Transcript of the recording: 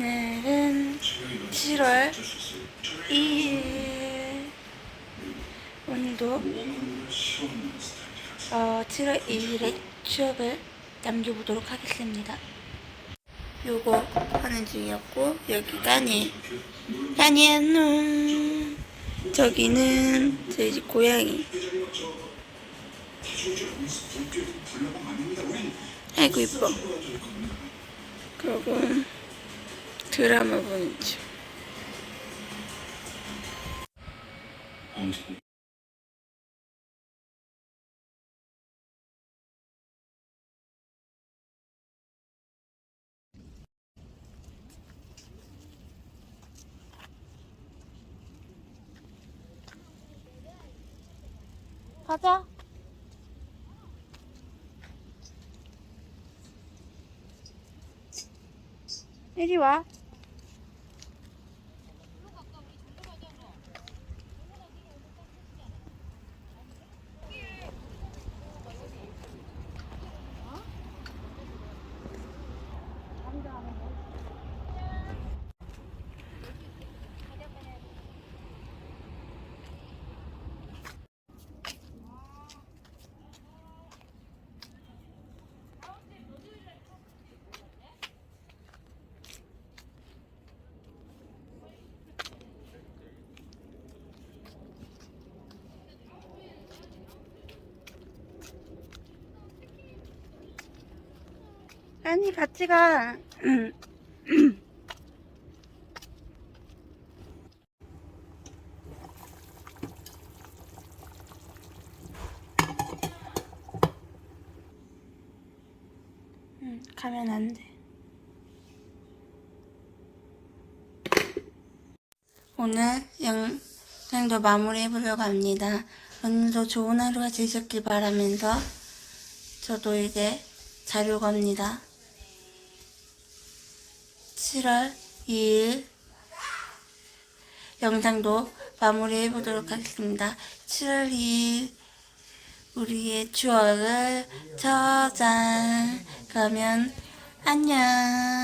오늘은 7월 2일. 오늘도 어, 7월 2일에 취업을 남겨보도록 하겠습니다. 요거 하는 중이었고 여기 까니 까니 안녕. 저기는 저희 집 고양이. 아이고 이뻐. 그러고 드라마 보는 중 가자. 이리 와 아니 같이 가 응, 가면 안 돼. 오늘 영상도 마무리 해 보려고 합니다. 오늘도 좋은 하루가 되셨길 바라면서 저도 이제 자려고 합니다. 7월 2일 영상도 마무리해 보도록 하겠습니다. 7월 2일 우리의 추억을 저장. 그러면 안녕.